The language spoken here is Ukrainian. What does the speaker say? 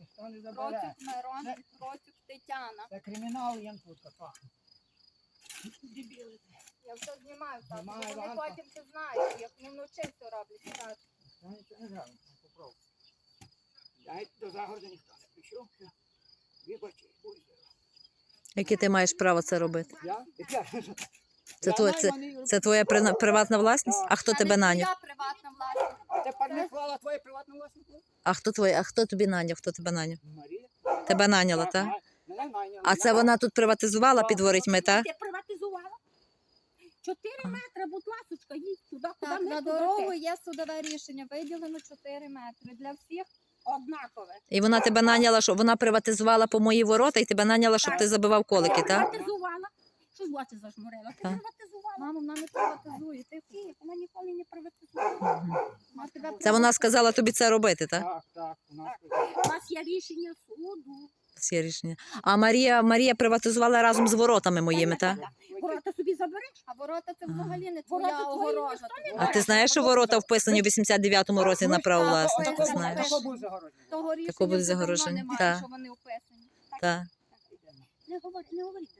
ніхто не забере. Процюк Мирон і Процюк Тетяна. Це кримінал Янкутка пахне. Дебіли. Я все знімаю так. Знімаю, Вони Ганка. потім ти знаєш, як не вночі все роблять. Так. Я нічого не граю, попробуй. Дайте до загороду ніхто не прийшов. Вибачте, будь здоров. Яке ти маєш право це робити? Я? Я? Це Я твоє- найманий Це твоя прина- приватна власність? А хто Це тебе не наняв? твоя приватна тепер не хвала власнику? А хто твоє? А хто тобі наняв? Хто тебе наняв? Марія. Тебе наняла, Так, мене-. А це вона тут приватизувала під ворітьми, так? Ти приватизувала? Чотири метри, будь ласочка, їдь туди, куди Так, ми на туди дорогу ти. є судове рішення, виділено 4 метри. Для всіх однакове. І вона тебе наняла, що вона приватизувала по мої ворота і тебе наняла, щоб ти забивав колики, так? Приватизувала. Що ж ти зажмурила? Ти Так. приватизувала. мамо, вона не приватизує. Ти Ні, вона ніколи не приватизувала. вона тебе Це вона сказала тобі це робити, так? Так, так. у нас У нас є рішення суду. Це рішення. А Марія, Марія приватизувала разом з воротами моїми, так? Ворота собі забереш? А ворота це взагалі не Ворота твоя твої огорожа. ніхто Тобі А ти знаєш, що ворота вписані в 89-му році на право власності? Ти знаєш? Того рішення буде вже давно загороження. немає, Так. що вони. Так. Не говори, не говоріть.